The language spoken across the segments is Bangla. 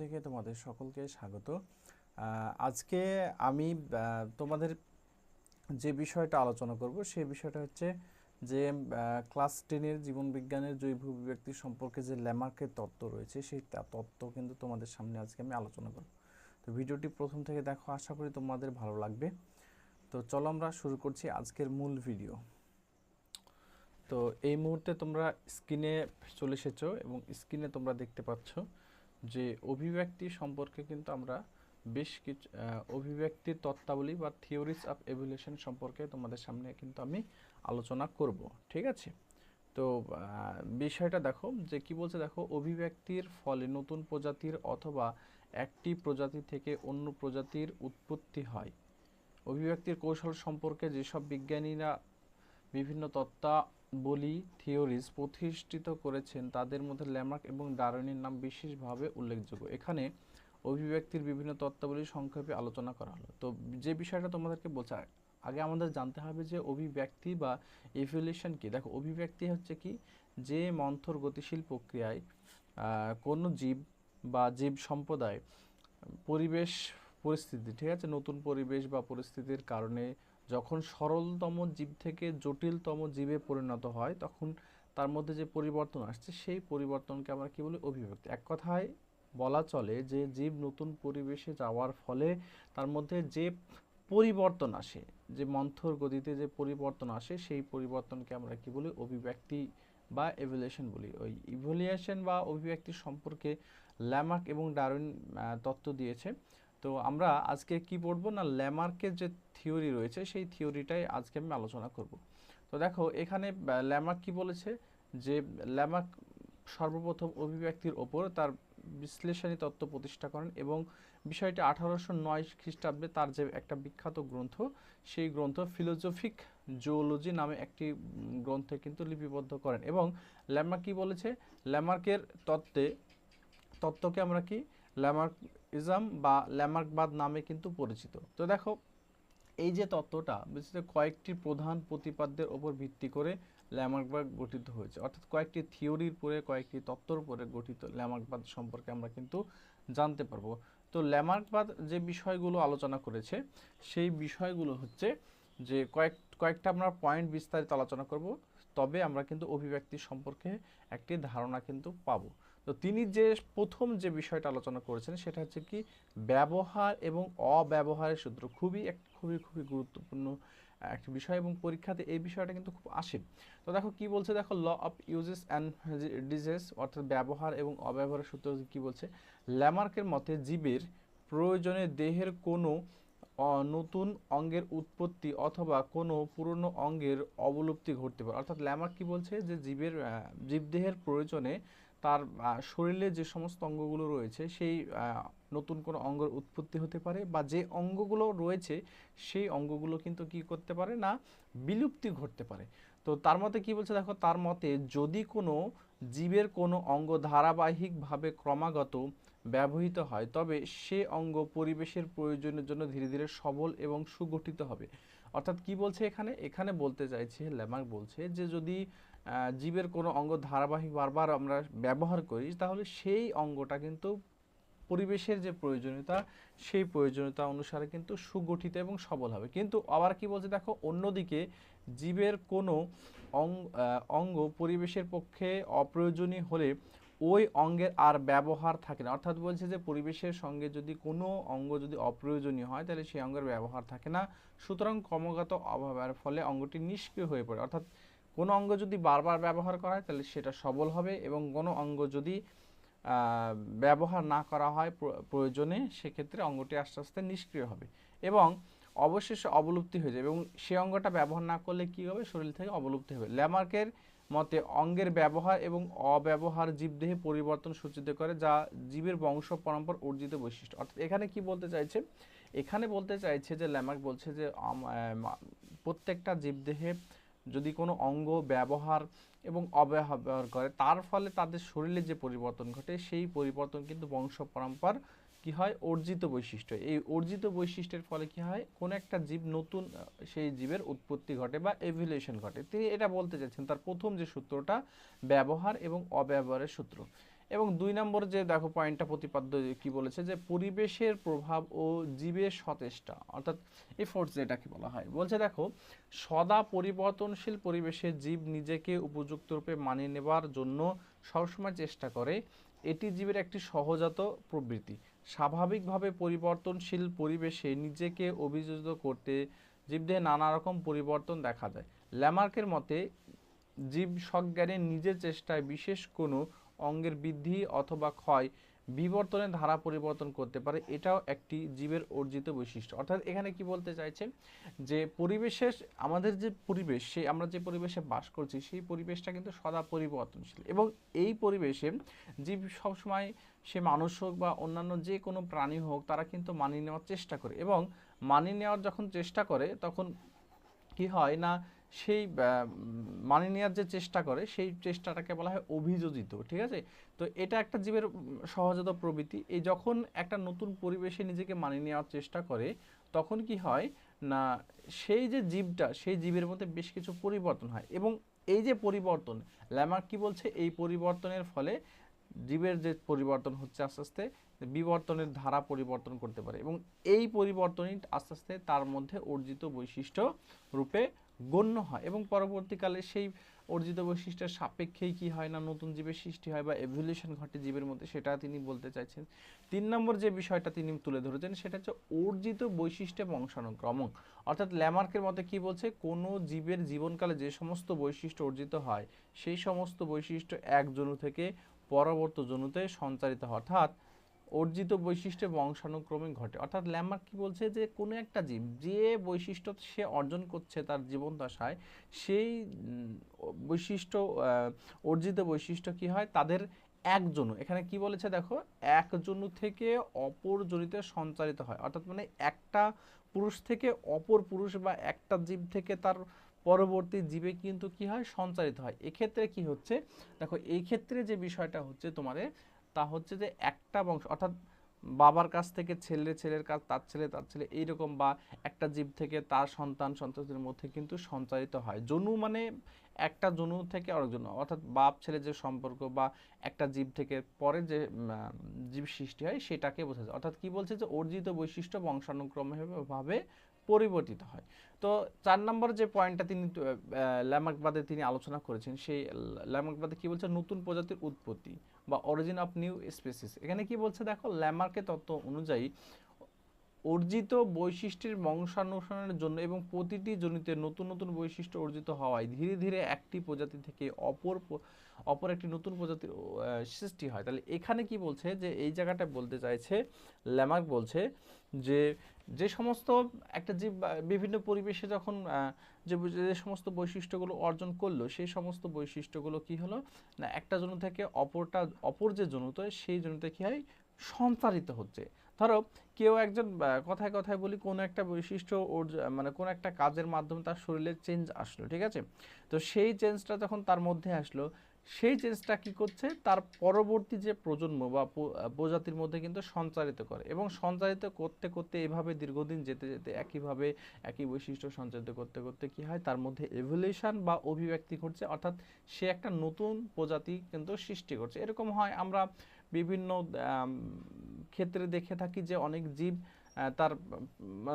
থেকে তোমাদের সকলকে স্বাগত। আজকে আমি তোমাদের যে বিষয়টা আলোচনা করব, সেই বিষয়টা হচ্ছে যে ক্লাস টেনের জীবনবিজ্ঞানের জৈব অভিব্যক্তি সম্পর্কে যে ল্যামার্কের তত্ত্ব রয়েছে, সেই তত্ত্ব কিন্তু তোমাদের সামনে আজকে আমি আলোচনা করব। তো ভিডিওটি প্রথম থেকে দেখো, আশা করি তোমাদের ভালো লাগবে। তো চলো আমরা শুরু করছি আজকের মূল ভিডিও তো এই মুহূর্তে তোমরা স্ক্রিনে চলে এসেছ এবং স্ক্রিনে তোমরা দেখতে পাচ্ছ যে অভিব্যক্তি সম্পর্কে কিন্তু আমরা বেশ কিছু অভিব্যক্তির তত্ত্বাবলী বা থিওরিস অফ এভলিউশন সম্পর্কে তোমাদের সামনে কিন্তু আমি আলোচনা করব, ঠিক আছে? তো বিষয়টা দেখো যে কি বলছে দেখো, অভিব্যক্তির ফলে নতুন প্রজাতির অথবা একটি প্রজাতি থেকে অন্য প্রজাতির উৎপত্তি হয়। অভিব্যক্তির কৌশল সম্পর্কে যেসব বিজ্ঞানীরা বিভিন্ন তত্ত্বাবলী থিওরিজ প্রতিষ্ঠিত করেছেন তাদের মধ্যে ল্যামার্ক এবং ডারউইনের নাম বিশেষভাবে উল্লেখযোগ্য। এখানে অভিব্যক্তির বিভিন্ন তত্ত্বাবলী সংক্ষেপে আলোচনা করা হলো। তো যে বিষয়টা তোমাদেরকে বলছে, আগে আমাদের জানতে হবে যে অভিব্যক্তি বা ইভলিউশন কি? দেখো, অভিব্যক্তি হচ্ছে কি? যে মন্থর গতিশীল প্রক্রিয়ায় কোনো জীব বা জীব সম্প্রদায় পরিবেশ, পরিস্থিতি, ঠিক আছে? নতুন পরিবেশ বা পরিস্থিতির কারণে যখন সরলতম জীব থেকে জটিলতম জীবে পরিণত হয়, তখন তার মধ্যে যে পরিবর্তন আসছে, সেই পরিবর্তনকে আমরা কি বলি? অভিব্যক্তি। এক কথায় বলা চলে যে জীব নতুন পরিবেশে যাওয়ার ফলে তার মধ্যে যে পরিবর্তন আসে, যে মন্থর গতিতে যে পরিবর্তন আসে, সেই পরিবর্তনকে আমরা কি বলি? অভিব্যক্তি বা এভলিউশন বলি। ওই ইভলিউশন বা অভিব্যক্তি সম্পর্কে ল্যামার্ক এবং ডারউইন তত্ত্ব দিয়েছে তো আমরা আজকে কি পড়ব না ল্যামার্কের যে থিওরি রয়েছে, সেই থিওরিটাই আজকে আমি আলোচনা করব। তো দেখো, এখানে ল্যামার্ক কি বলেছে? যে ল্যামার্ক সর্বপ্রথম অভিব্যক্তির ওপর তার বিশ্লেষণী তত্ত্ব প্রতিষ্ঠা করেন এবং বিষয়টি আঠারোশো নয় খ্রিস্টাব্দে তার যে একটা বিখ্যাত গ্রন্থ, সেই গ্রন্থ ফিলোজফিক জুওলজি নামে একটি গ্রন্থে কিন্তু লিপিবদ্ধ করেন। এবং ল্যামার্ক কি বলেছে? ল্যামার্কের তত্ত্বে, তত্ত্বকে আমরা কি? ল্যামার্কিজম বা ল্যামার্কবাদ নামে কিন্তু পরিচিত। তো দেখো, এই যে তত্ত্বটা বিশেষ কয়েকটি প্রধান প্রতিপাদ্যের ওপর ভিত্তি করে ল্যামার্কবাদ গঠিত হয়েছে। অর্থাৎ কয়েকটি থিওরির পরে, কয়েকটি তত্ত্বর উপরে গঠিত ল্যামার্কবাদ সম্পর্কে আমরা কিন্তু জানতে পারব। তো ল্যামার্কবাদ যে বিষয়গুলো আলোচনা করেছে, সেই বিষয়গুলো হচ্ছে যে কয়েক, কয়েকটা আমরা পয়েন্ট বিস্তারিত আলোচনা করব, তবে আমরা কিন্তু অভিব্যক্তি সম্পর্কে একটি ধারণা কিন্তু পাবো। তো তিনি যে প্রথম যে বিষয়টা আলোচনা করেছেন সেটা হচ্ছে কি, ব্যবহার এবং অব্যবহারের সূত্র খুবই এক, খুবই খুবই গুরুত্বপূর্ণ একটি বিষয় এবং পরীক্ষাতে এই বিষয়টা কিন্তু খুব আসে। তো দেখো কি বলছে? দেখো law of uses and disuses অর্থাৎ ব্যবহার এবং অব্যবহারের সূত্র কি বলছে? ল্যামার্কের মতে জীবের প্রয়োজনে দেহের কোনো নতুন অঙ্গের উৎপত্তি অথবা কোনো পুরনো অঙ্গের অবলুপ্তি ঘটতে পারে। অর্থাৎ ল্যামার্ক কি বলছে? যে জীবের জীবদেহের প্রয়োজনে তার শরীরে যে সমস্ত অঙ্গগুলো রয়েছে, সেই নতুন কোনো অঙ্গের উৎপত্তি হতে পারে বা যে অঙ্গগুলো রয়েছে, সেই অঙ্গগুলো কিন্তু কি করতে পারে না, বিলুপ্তি ঘটতে পারে। তো তার মতে কি বলছে দেখো? তার মতে যদি কোনো জীবের কোনো অঙ্গ ধারাবাহিকভাবে ক্রমাগত ব্যবহৃত হয়, তবে সে অঙ্গ পরিবেশের প্রয়োজনের জন্য ধীরে ধীরে সবল এবং সুগঠিত হবে। অর্থাৎ কি বলছে এখানে? এখানে বলতে চাইছে ল্যামার্ক বলছে যে যদি জীবের কোনো অঙ্গ ধারাবাহিক বারবার আমরা ব্যবহার করি, তাহলে সেই অঙ্গটা কিন্তু পরিবেশের যে প্রয়োজনীয়তা, সেই প্রয়োজনীয়তা অনুসারে কিন্তু সুগঠিত এবং সবল হবে। কিন্তু আবার কি বলছে দেখো, অন্যদিকে জীবের কোনো অঙ্গ অঙ্গ পরিবেশের পক্ষে অপ্রয়োজনীয় হলে ওই অঙ্গের আর ব্যবহার থাকে না। অর্থাৎ বলছে যে পরিবেশের সঙ্গে যদি কোনো অঙ্গ যদি অপ্রয়োজনীয় হয়, তাহলে সেই অঙ্গের ব্যবহার থাকে না। সুতরাং ক্রমাগত অভাবের ফলে অঙ্গটি নিষ্ক্রিয় হয়ে পড়ে। অর্থাৎ কোনো অঙ্গ যদি বারবার ব্যবহার করা হয়, তাহলে সেটা সবল হবে এবং কোনো অঙ্গ যদি ব্যবহার না করা হয় প্রয়োজনে সেক্ষেত্রে অঙ্গটি আস্তে আস্তে নিষ্ক্রিয় হবে এবং অবশেষে অবলুপ্তি হয়ে যাবে এবং সে অঙ্গটা ব্যবহার না করলে কি হবে? শরীর থেকে অবলুপ্তি হবে। ল্যামার্কের মতে অঙ্গের ব্যবহার এবং অব্যবহার জীবদেহে পরিবর্তন সূচিত করে, যা জীবের বংশ পরম্পর অর্জিত বৈশিষ্ট্য। অর্থাৎ এখানে কি বলতে চাইছে? এখানে বলতে চাইছে যে ল্যামাক বলছে যে প্রত্যেকটা জীবদেহে যদি কোনো অঙ্গ ব্যবহার এবং অব্যবহার করে, তার ফলে তাদের শরীরে যে পরিবর্তন ঘটে, সেই পরিবর্তন কিন্তু বংশ পরম্পর কি হয়? অর্জিত বৈশিষ্ট্য। এই অর্জিত বৈশিষ্ট্যের ফলে কি হয়? কোনো একটা জীব নতুন সেই জীবের উৎপত্তি ঘটে বা এভিলেশন ঘটে। তিনি এটা বলতে চাইছেন, তার প্রথম যে সূত্রটা ব্যবহার এবং অব্যবহারের সূত্র। এবং দুই নম্বর যে, দেখো পয়েন্টটা প্রতিপাদ্য কি বলেছে যে, পরিবেশের প্রভাব ও জীবের সতেষ্টা, অর্থাৎ এফোর্টস যেটাকে বলা হয়। বলছে, দেখো, সদা পরিবর্তনশীল পরিবেশে জীব নিজেকে উপযুক্ত রূপে মানিয়ে নেবার জন্য সবসময় চেষ্টা করে। এটি জীবের একটি সহজাত প্রবৃত্তি। স্বাভাবিকভাবে পরিবর্তনশীল পরিবেশে নিজেকে অভিযোজিত করতে জীবদের নানা রকম পরিবর্তন দেখা যায়। ল্যামার্কের মতে, জীব সজ্ঞানে নিজের চেষ্টায় বিশেষ কোনো অঙ্গের বৃদ্ধি অথবা ক্ষয় বিবর্তনের ধারা পরিবর্তন করতে পারে, এটাও একটি জীবের অর্জিত বৈশিষ্ট্য। অর্থাৎ এখানে কি বলতে চাইছে? যে পরিবেশের, আমাদের যে পরিবেশ সেই আমরা যে পরিবেশে বাস করছি, সেই পরিবেশটা কিন্তু সদা পরিবর্তনশীল। এবং এই পরিবেশে জীব সবসময় সে মানুষ হোক বা অন্যান্য যে কোনো প্রাণী হোক, তারা কিন্তু মানিয়ে নেওয়ার চেষ্টা করে। এবং মানিয়ে নেওয়ার যখন চেষ্টা করে, তখন কি হয় না, সেই মানিয়ে নেওয়ার যে চেষ্টা করে, সেই চেষ্টাটাকে বলা হয় অভিযোজিত, ঠিক আছে? তো এটা একটা জীবের সহজাত প্রবৃত্তি। এই যখন একটা নতুন পরিবেশে নিজেকে মানিয়ে নেওয়ার চেষ্টা করে, তখন কি হয় না, সেই যে জীবটা, সেই জীবের মধ্যে বেশ কিছু পরিবর্তন হয়। এবং এই যে পরিবর্তন, ল্যামার্ক কি বলছে? এই পরিবর্তনের ফলে জীবের যে পরিবর্তন হচ্ছে আস্তে আস্তে, বিবর্তনের ধারা পরিবর্তন করতে পারে এবং এই পরিবর্তনই আস্তে আস্তে তার মধ্যে অর্জিত বৈশিষ্ট্য রূপে গণ্য হয় এবং পরবর্তীকালে সেই অর্জিত বৈশিষ্ট্যের সাপেক্ষেই কি হয় না, নতুন জীবের সৃষ্টি হয় বা এভলিউশন ঘটে জীবের মধ্যে, সেটা তিনি বলতে চাইছেন। তিন নম্বর যে বিষয়টা তিনি তুলে ধরেছেন, সেটা হচ্ছে অর্জিত বৈশিষ্ট্য বংশানুক্রম অর্থাৎ ল্যামার্কের মতে কি বলছে? কোনো জীবের জীবনকালে যে সমস্ত বৈশিষ্ট্য অর্জিত হয়, সেই সমস্ত বৈশিষ্ট্য এক জনু থেকে পরবর্তী জনুতে সঞ্চারিত হয়। অর্থাৎ অর্জিত বৈশিষ্ট্য বংশানুক্রমে ঘটে। অর্থাৎ ল্যামার্ক কি বলছে যে, কোনো একটা জীব, যে বৈশিষ্ট্য সে অর্জন করছে তার জীবন দশায় সেই বৈশিষ্ট্য অর্জিত বৈশিষ্ট্য কি হয়? তাদের এক জনু। এখানে কি বলেছে দেখো? এক জনু থেকে অপর জনিতে সঞ্চারিত হয়। অর্থাৎ মানে একটা পুরুষ থেকে অপর পুরুষ বা একটা জীব থেকে তার পরবর্তী জীবে কিন্তু কি হয়? সঞ্চারিত হয়। এক্ষেত্রে কি হচ্ছে? দেখো এই ক্ষেত্রে যে বিষয়টা হচ্ছে তোমাদের, তা হচ্ছে যে একটা বংশ, অর্থাৎ বাবার কাছ থেকে ছেলে, ছেলের কাছ, তার ছেলে তার ছেলে, এইরকম বা একটা জীব থেকে তার সন্তান, সন্ততির মধ্যে কিন্তু সঞ্চারিত হয়। জনু মানে একটা জনু থেকে আরেক জনু, অর্থাৎ বাপ, ছেলে যে সম্পর্ক বা একটা জীব থেকে পরে যে জীব সৃষ্টি হয়, সেটাকে বোঝা যায়। অর্থাৎ কি বলছে যে, অর্জিত বৈশিষ্ট্য বংশানুক্রমে ভাবে পরিবর্তিত হয়। তো চার নম্বর যে পয়েন্টটা তিনি ল্যামাকবাদে তিনি আলোচনা করেছেন, সেই ল্যামাকবাদে কি বলছে? নতুন প্রজাতির উৎপত্তি বা অরিজিন অফ নিউ স্পেসিস এখানে কি বলছে? দেখো ল্যামার্কের তত্ত্ব অনুযায়ী অর্জিত বৈশিষ্ট্যের বংশানুসরণের জন্য এবং প্রতিটি জনিতে নতুন নতুন বৈশিষ্ট্য অর্জিত হওয়ায় ধীরে ধীরে একটি প্রজাতি থেকে অপর অপর একটি নতুন প্রজাতির সৃষ্টি হয়। তাহলে এখানে কি বলছে যে এই জায়গাটা বলতে চাইছে, ল্যামার্ক বলছে যে যে সমস্ত একটা জীব বিভিন্ন পরিবেশে যখন যে যে সমস্ত বৈশিষ্ট্যগুলো অর্জন করল, সেই সমস্ত বৈশিষ্ট্যগুলো কি হলো? না, একটা জনু থেকে অপরটা, অপর যে জনুতে, সেই জনুতে কি হয়? সঞ্চারিত হচ্ছে। ধরো কেউ একজন কথায় কথায় বলি কোনো একটা বৈশিষ্ট্য ওর মানে কোনো একটা কাজের মাধ্যমে তার শরীরে চেঞ্জ আসলো, ঠিক আছে? তো সেই চেঞ্জটা যখন তার মধ্যে আসলো, সেই চেঞ্জটা কি করছে? তার পরবর্তী যে প্রজন্ম বা প্রজাতির মধ্যে কিন্তু সঞ্চারিত করে এবং সঞ্চারিত করতে করতে এভাবে দীর্ঘদিন যেতে যেতে একইভাবে একই বৈশিষ্ট্য সঞ্চারিত করতে করতে কি হয়? তার মধ্যে এভলিউশন বা অভিব্যক্তি ঘটছে, অর্থাৎ সে একটা নতুন প্রজাতি কিন্তু সৃষ্টি করছে। এরকম হয়, আমরা বিভিন্ন ক্ষেত্রে দেখে থাকি যে অনেক জীব তার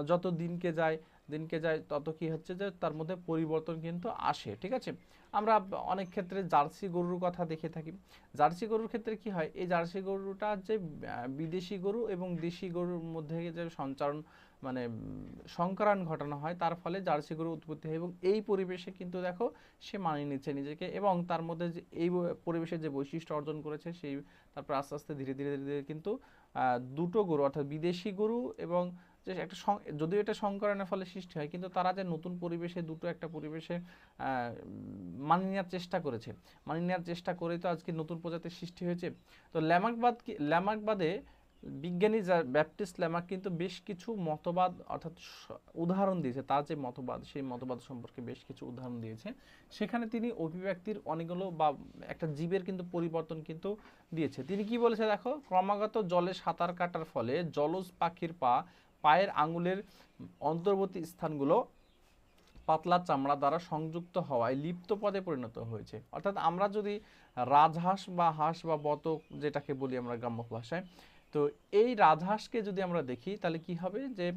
যত দিনকে যায় দিনকে যায় তত কি হচ্ছে যে তার মধ্যে পরিবর্তন কিন্তু আসে, ঠিক আছে? আমরা অনেক ক্ষেত্রে জার্সি গরুর কথা দেখে থাকি। জার্সি গরুর ক্ষেত্রে কি হয়? এই জার্সি গরুটা যে বিদেশি গরু এবং দেশি গরুর মধ্যে যে সঞ্চারণ মানে সংকরণ ঘটানো হয়, তার ফলে জার্সি গরু উৎপত্তি হয় এবং এই পরিবেশে কিন্তু দেখো সে মানিয়ে নিচ্ছে নিজেকে এবং তার মধ্যে যে এই পরিবেশে যে বৈশিষ্ট্য অর্জন করেছে সেই তারপর আস্তে আস্তে ধীরে ধীরে ধীরে ধীরে কিন্তু দুটো গরু অর্থাৎ বিদেশি গরু এবং যে একটা যদিও এটা সংকরণের ফলে সৃষ্টি হয়, কিন্তু তারা যে নতুন পরিবেশে দুটো একটা পরিবেশে মানিয়ে নেওয়ার চেষ্টা করেছে। মানিয়ে নেওয়ার চেষ্টা করেই তো আজকে নতুন প্রজাতির সৃষ্টি হয়েছে। তো ল্যামার্কবাদ কি ল্যামার্কবাদে বিজ্ঞানী যা ব্যাপটিস্ট ল্যামার্ক কিন্তু বেশ কিছু মতবাদ অর্থাৎ উদাহরণ দিয়েছে। তার যে মতবাদ, সেই মতবাদ সম্পর্কে বেশ কিছু উদাহরণ দিয়েছে। সেখানে তিনি অভিব্যক্তির অনেকগুলো বা একটা জীবের কিন্তু পরিবর্তন কিন্তু দিয়েছে। তিনি কি বলেছে দেখো? ক্রমাগত জলে সাঁতার কাটার ফলে জলজ পাখির পা, পায়ের আঙুলের অন্তর্বর্তী স্থানগুলো পাতলা চামড়া দ্বারা সংযুক্ত হওয়ায় লিপ্ত পদে পরিণত হয়েছে। অর্থাৎ আমরা যদি রাজহাঁস বা হাঁস বা বতক যেটাকে বলি আমরা গ্রাম্য ভাষায় তো এই রাজহাঁসকে যদি আমরা দেখি, তাহলে কি হবে? যে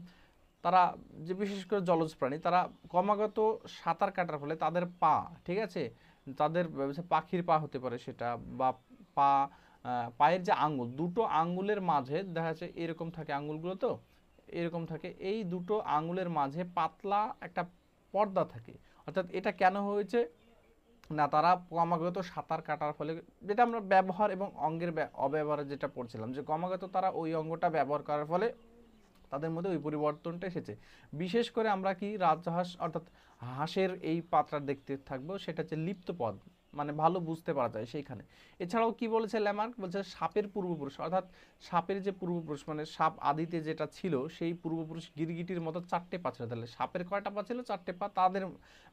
তারা, যে বিশেষ করে জলজ প্রাণী, তারা ক্রমাগত সাঁতার কাটার ফলে তাদের পা, ঠিক আছে? তাদের পাখির পা হতে পারে সেটা বা পা পায়ের যে আঙ্গুল, দুটো আঙ্গুলের মাঝে দেখা যাচ্ছে এরকম থাকে আঙ্গুলগুলো তো? এরকম থাকে। এই দুটো আঙ্গুলের মাঝে পাতলা একটা পর্দা থাকে। অর্থাৎ এটা কেন হয়েছে? না, তারা ক্রমাগত সাঁতার কাটার ফলে যেটা আমরা ব্যবহার এবং অঙ্গের ব্যা- অব্যবহারে যেটা পড়ছিলাম, যে ক্রমাগত তারা ওই অঙ্গটা ব্যবহার করার ফলে তাদের মধ্যে ওই পরিবর্তনটা এসেছে। বিশেষ করে আমরা কি রাজহাঁস অর্থাৎ হাঁসের এই পাত্রা দেখতে থাকব, সেটা হচ্ছে লিপ্ত পদ। মানে ভালো বুঝতে পারা যায় সেইখানে। এছাড়াও কি বলেছে ল্যামার্ক? বলছে সাপের পূর্বপুরুষ, অর্থাৎ সাপের যে পূর্বপুরুষ মানে সাপ আদিতে যেটা ছিল, সেই পূর্বপুরুষ গিরগিটির মতো চারটে পা ছিল। তাহলে সাপের কয়টা পা ছিল? চারটে পা তাদের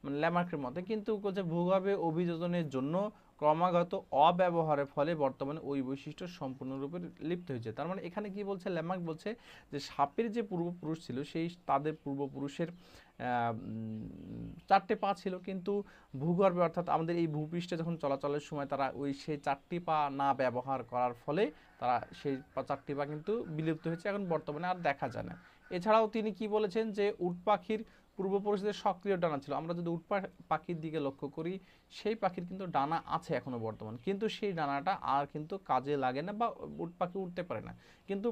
মানে ল্যামার্কের মতে কিন্তু বলছে ভূগর্ভে অভিযোজনের জন্য ক্রমাগত অব্যবহারের ফলে বর্তমানে ওই বৈশিষ্ট্য সম্পূর্ণরূপে লিপ্ত হয়েছে। তার মানে এখানে কি বলছে ল্যামার্ক? বলছে যে সাপের যে পূর্বপুরুষ ছিল, সেই তাদের পূর্বপুরুষের চারটে পা ছিল, কিন্তু ভূগর্ভে অর্থাৎ আমাদের এই ভূপৃষ্ঠে যখন চলাচলের সময় তারা ওই সেই চারটি পা না ব্যবহার করার ফলে তারা সেই চারটি পা কিন্তু বিলুপ্ত হয়েছে এখন বর্তমানে আর দেখা যায় না। এছাড়াও তিনি কি বলেছেন যে উট পাখির পূর্বপুরুষদের সক্রিয় ডানা ছিল। আমরা যদি উট পাখির দিকে লক্ষ্য করি, সেই পাখির কিন্তু ডানা আছে এখনও বর্তমান। কিন্তু সেই ডানাটা আর কিন্তু কাজে লাগে না বা উট পাখি উঠতে পারে না। কিন্তু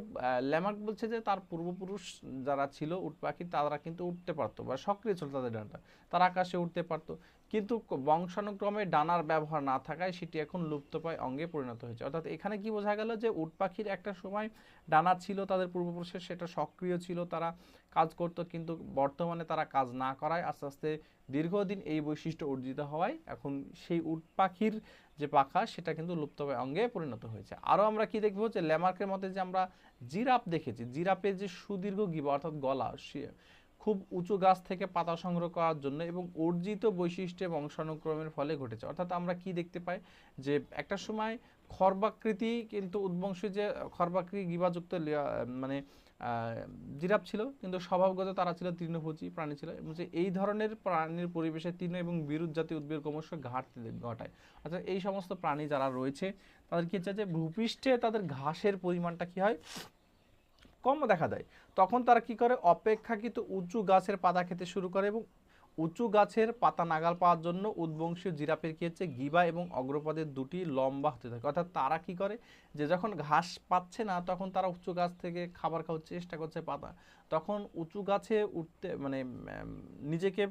ল্যামার্ক বলছে যে তার পূর্বপুরুষ যারা ছিল উট পাখি, তারা কিন্তু উঠতে পারতো বা সক্রিয় ছিল তাদের ডানাটা। তারা আকাশে উঠতে পারতো। কিন্তু বংশানুক্রমে ডানার ব্যবহার না থাকায় সেটি এখন লুপ্তপ্রায় অঙ্গে পরিণত হয়েছে। অর্থাৎ এখানে কি বোঝা গেল যে উট পাখির একটা সময় ডানা ছিল তাদের পূর্বপুরুষের, সেটা সক্রিয় ছিল, তারা কাজ করত, কিন্তু বর্তমানে তারা কাজ না করায় আস্তে আস্তে দীর্ঘদিন এই বৈশিষ্ট্য অর্জিত হওয়ায় এখন সেই উট পাখির যে পাখা, সেটা কিন্তু লুপ্তপ্রায় অঙ্গে পরিণত হয়েছে। আরও আমরা কি দেখব যে ল্যামার্কের মতে যে আমরা জিরাফ দেখেছি, জিরাফের যে সুদীর্ঘ গিবা, অর্থাৎ গলা খুব উঁচু গাছ থেকে পাতা সংগ্রহ করার জন্য এবং অর্জিত বৈশিষ্ট্যে বংশানুক্রমের ফলে ঘটেছে। অর্থাৎ আমরা কি দেখতে পাই? যে একটা সময় খর্বাকৃতি কিন্তু উদ্বংশী যে খর্বাকৃতি গিবাযুক্ত মানে জিরাফ ছিল, কিন্তু স্বভাবগত তারা ছিল তৃণভোজী প্রাণী ছিল এবং যে এই ধরনের প্রাণীর পরিবেশে তৃণ এবং বিরুদ্ধ জাতীয় উদ্ভিদ ক্রমশ ঘাটতি ঘটায়। অর্থাৎ এই সমস্ত প্রাণী যারা রয়েছে, তাদের কি হচ্ছে যে ভূপৃষ্ঠে তাদের ঘাসের পরিমাণটা কি হয়? কম দেখা দেয়। তখন তারা কি করে? অপেক্ষাকৃত উঁচু গাছের পাতা খেতে শুরু করে এবং উঁচু গাছের পাতা নাগাল পাওয়ার জন্য উদ্বংশীয় জিরাফের কি হচ্ছে? গিবা এবং অগ্রপদের দুটি লম্বা হতে থাকে। অর্থাৎ তারা কি করে? যে যখন ঘাস পাচ্ছে না, তখন তারা উঁচু গাছ থেকে খাবার খাওয়ার চেষ্টা করছে পাতা। তখন উঁচু গাছে উঠতে মানে নিজেকে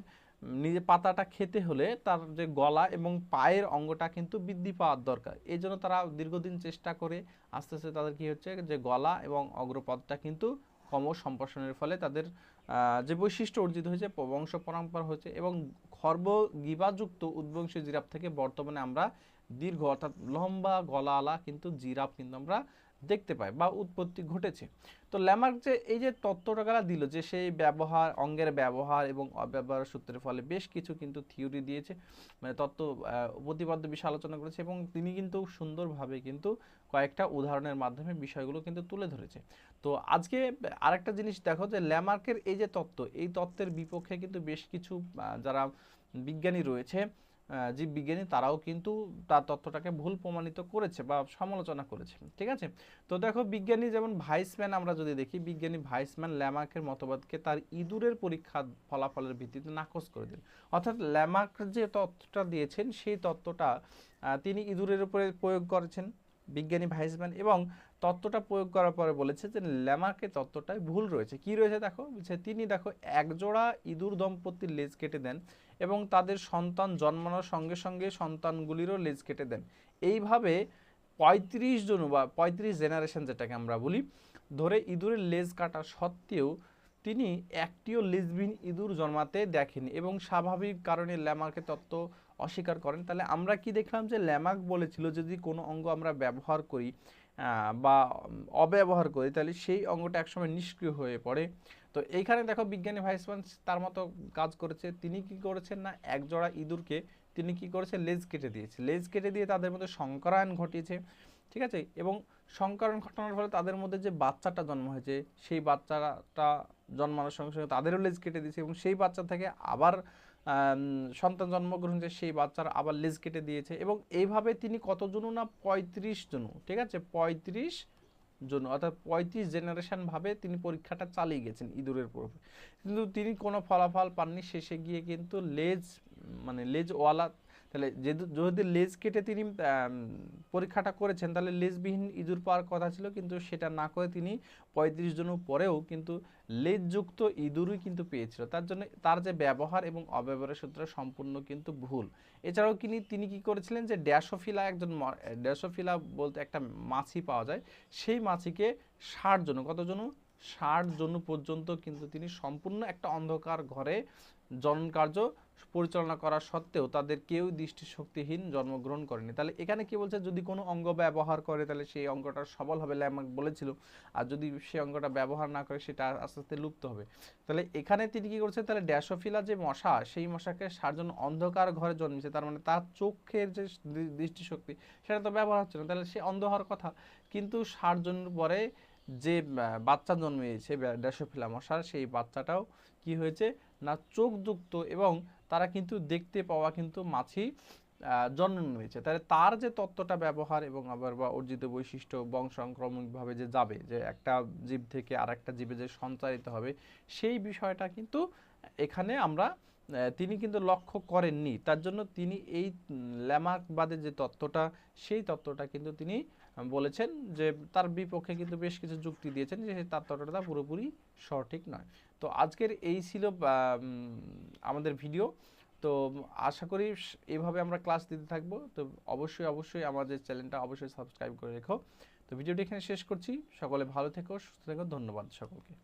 নিজে পাতাটা খেতে হলে তার যে গলা এবং পায়ের অঙ্গটা কিন্তু বৃদ্ধি পাওয়ার দরকার। এই জন্য তারা দীর্ঘদিন চেষ্টা করে আস্তে আস্তে তাদের কী হচ্ছে যে গলা এবং অগ্রপদটা কিন্তু কম সম্প্রসারণের ফলে তাদের যে বৈশিষ্ট্য অর্জিত হয়েছে বংশ পরম্পরা হয়েছে এবং খর্ব গিবাযুক্ত উদ্বংশী জিরাফ থেকে বর্তমানে আমরা দীর্ঘ অর্থাৎ লম্বা গলাওয়ালা কিন্তু জিরাফ কিন্তু আমরা দেখতে পাই বা উৎপত্তি ঘটেছে। তো ল্যামার্ক যে এই যে তত্ত্বটা দিল যে সেই ব্যবহার, অঙ্গের ব্যবহার এবং অব্যবহার সূত্রের ফলে বেশ কিছু কিন্তু থিওরি দিয়েছে মানে তত্ত্ব প্রতিপাদ্য বিষয় আলোচনা করেছে এবং তিনি কিন্তু সুন্দরভাবে কিন্তু কয়েকটা উদাহরণের মাধ্যমে বিষয়গুলো কিন্তু তুলে ধরেছে। তো আজকে আরেকটা জিনিস দেখো যে ল্যামার্কের এই যে তত্ত্ব, এই তত্ত্বের বিপক্ষে কিন্তু বেশ কিছু যারা বিজ্ঞানী রয়েছে জীববিজ্ঞানী তারাও কিন্তু তার তত্ত্বটাকে ভুল প্রমাণিত করেছে বা সমালোচনা করেছে ঠিক আছে? তো দেখো, বিজ্ঞানী যেমন ভাইসম্যান আমরা যদি দেখি, বিজ্ঞানী ভাইসম্যান ল্যামার্কের মতবাদকে তার ইঁদুরের পরীক্ষার ফলাফলের ভিত্তিতে নাকচ করে দেন অর্থাৎ ল্যামার্ক যে তত্ত্বটা দিয়েছেন, সেই তত্ত্বটা তিনি ইঁদুরের উপরে প্রয়োগ করেছেন, বিজ্ঞানী ভাইসম্যান, এবং তত্ত্বটা প্রয়োগ করার পরে বলেছে যে ল্যামার্কের তত্ত্বটায় ভুল রয়েছে। কি রয়েছে দেখো? তিনি দেখো, একজোড়া ইঁদুর দম্পতির লেজ কেটে দেন এবং তাদের সন্তান জন্মানোর সঙ্গে সঙ্গে সন্তানগুলিরও লেজ কেটে দেন। এইভাবে পঁয়ত্রিশ জন বা পঁয়ত্রিশ জেনারেশন যেটাকে আমরা বলি, ধরে ইঁদুরের লেজ কাটা সত্ত্বেও তিনি একটিও লেজবিহীন ইঁদুর জন্মাতে দেখেনি এবং স্বাভাবিক কারণে ল্যামার্কের তত্ত্ব অস্বীকার করেন। তাহলে আমরা কি দেখলাম যে ল্যামাক বলেছিল, যদি কোনো অঙ্গ আমরা ব্যবহার করি বা অব্যবহার করি, তাহলে সেই অঙ্গটা একসময় নিষ্ক্রিয় হয়ে পড়ে। তো এইখানে দেখো বিজ্ঞানী ভাইসমান তার মতো কাজ করেছে। তিনি কি করেছেন না, একজোড়া ইঁদুরকে তিনি কি করেছে, লেজ কেটে দিয়েছে। লেজ কেটে দিয়ে তাদের মধ্যে সংকরায়ন ঘটিয়েছে, ঠিক আছে? এবং সংকরণ ঘটানোর ফলে তাদের মধ্যে যে বাচ্চাটা জন্ম হয়েছে, সেই বাচ্চাটা জন্মানোর সঙ্গে সঙ্গে তাদেরও লেজ কেটে দিয়েছে এবং সেই বাচ্চা থেকে আবার সন্তান জন্মগ্রহণ যে সেই বাচ্চার আবার লেজ কেটে দিয়েছে এবং এইভাবে তিনি কত কতজনও না পঁয়ত্রিশ জন ঠিক আছে? পঁয়ত্রিশ জন অর্থাৎ পঁয়ত্রিশ জেনারেশন ভাবে তিনি পরীক্ষাটা চালিয়ে গেছেন ইঁদুরের উপর কিন্তু তিনি কোনো ফলাফল পাননি, শেষে গিয়ে কিন্তু লেজ মানে লেজওয়ালা, তাহলে যদি লেজ কেটে তিনি পরীক্ষাটা করেছেন, তাহলে লেজবিহীন ইঁদুর পাওয়ার কথা ছিল, কিন্তু সেটা না করে তিনি পঁয়ত্রিশ জন পরেও কিন্তু লেজযুক্ত ইঁদুরই কিন্তু পেয়েছিল। তার জন্য তার যে ব্যবহার এবং অব্যবহারের সূত্র সম্পূর্ণ কিন্তু ভুল। এছাড়াও তিনি তিনি কি করেছিলেন যে ড্যাসোফিলা একজন ড্যাসোফিলা বলতে একটা মাছি পাওয়া যায়। সেই মাছিকে ষাট জন কতজন ষাট জন পর্যন্ত কিন্তু তিনি সম্পূর্ণ একটা অন্ধকার ঘরে জনন কার্য পরিচালনা করা সত্ত্বেও তাদের কেউ দৃষ্টিশক্তিহীন জন্মগ্রহণ করেনি। তাহলে এখানে কি বলছে? যদি কোনো অঙ্গ ব্যবহার করে, তাহলে সেই অঙ্গটা সবল হবে ল্যামার্ক বলেছিল। আর যদি সেই অঙ্গটা ব্যবহার না করে, সেটা আস্তে আস্তে লুপ্ত হবে। তাহলে এখানে তিনি কি করছেন? তাহলে ড্যাসোফিলা যে মশা, সেই মশাকে সারজন অন্ধকার ঘরে জন্মেছে তার মানে তার চোখের যে দৃষ্টিশক্তি, সেটা তো ব্যবহার হচ্ছে না। তাহলে সে অন্ধ হওয়ার কথা। কিন্তু ষাট জনের পরে যে বাচ্চা জন্মেছে ড্যাসোফিলা মশার সেই বাচ্চাটাও কি হয়েছে না চোখযুক্ত এবং তারা কিন্তু দেখতে পাওয়া কিন্তু মাছি জন্ম নিয়েছে তাহলে তার যে তত্ত্বটা ব্যবহার এবং আবার বা অর্জিত বৈশিষ্ট্য বংশানুক্রমিকভাবে যে যাবে, যে একটা জীব থেকে আর একটা জীবে যে সঞ্চারিত হবে, সেই বিষয়টা কিন্তু এখানে আমরা তিনি কিন্তু লক্ষ্য করেননি। তার জন্য তিনি এই ল্যামার্কবাদের যে তত্ত্বটা, সেই তত্ত্বটা কিন্তু তিনি বলেছেন যে তার বিপক্ষে কিন্তু বেশ কিছু যুক্তি দিয়েছেন যে সেই তত্ত্বটা পুরোপুরি সঠিক নয়। তো আজকের এই ছিল আমাদের ভিডিও। তো আশা করি এভাবে আমরা ক্লাস দিতে থাকব। তো অবশ্যই অবশ্যই আমাদের চ্যানেলটা, অবশ্যই সাবস্ক্রাইব করে রেখো। তো ভিডিওটি এখানে শেষ করছি। সকলে ভালো থেকো, সুস্থ থেকো। ধন্যবাদ সকলকে।